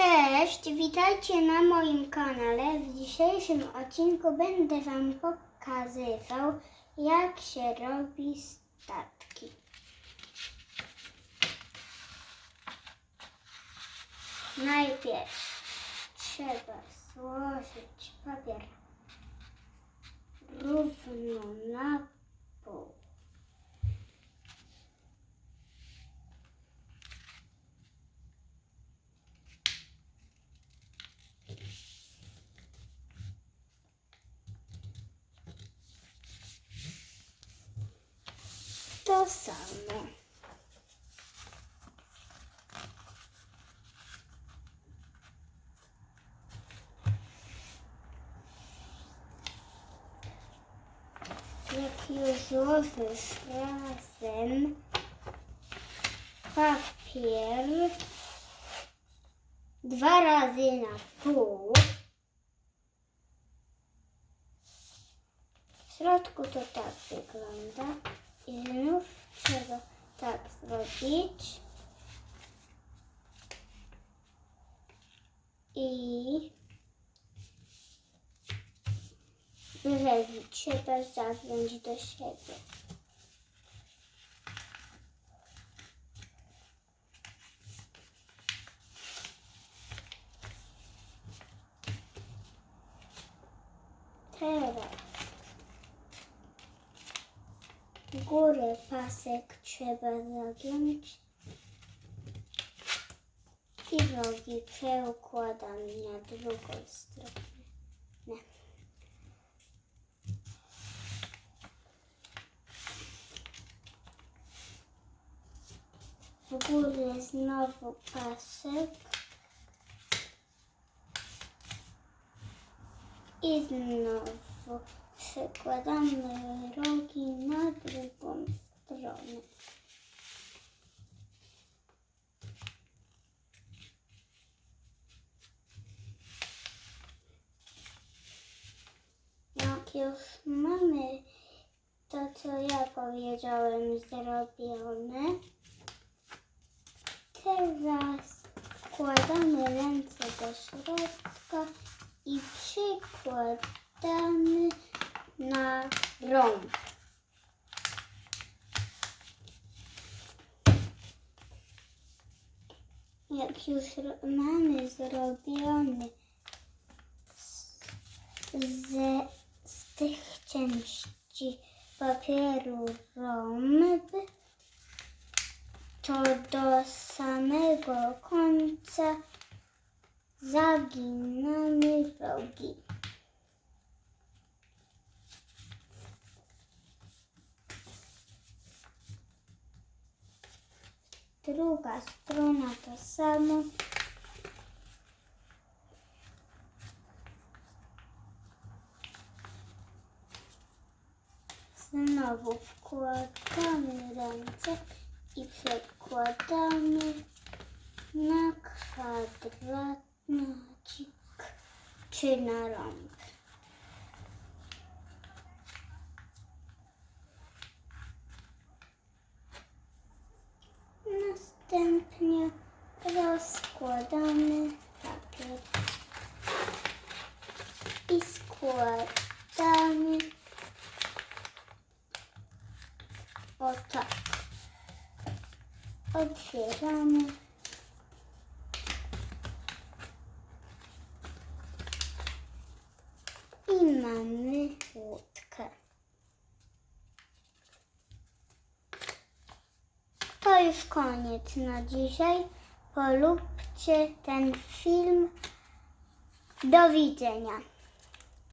Cześć, witajcie na moim kanale. W dzisiejszym odcinku będę Wam pokazywał, jak się robi statki. Najpierw trzeba złożyć papier równo na pół. To samo. Jak już złożysz razem papier dwa razy na pół, w środku to tak wygląda i znów trzeba tak zrobić i brzegi trzeba zagiąć do siebie. Teraz w górę pasek trzeba zagiąć i rogi przeukładam na drugą stronę. W górę znowu pasek i znowu przykładamy rogi na drugą stronę. Jak już mamy to, co ja powiedziałem, zrobione, teraz wkładamy ręce do środka i przykładamy na rąb. Jak już mamy zrobiony z, z tych części papieru rąb, to do samego końca zaginamy rogi. Druga strona to samo. Znowu wkładamy ręce i przekładamy na kwadratcik czy na rąb. Następnie rozkładamy papier i składamy o tak. Otwieramy. I mamy łódkę. To już koniec na dzisiaj. Polubcie ten film. Do widzenia.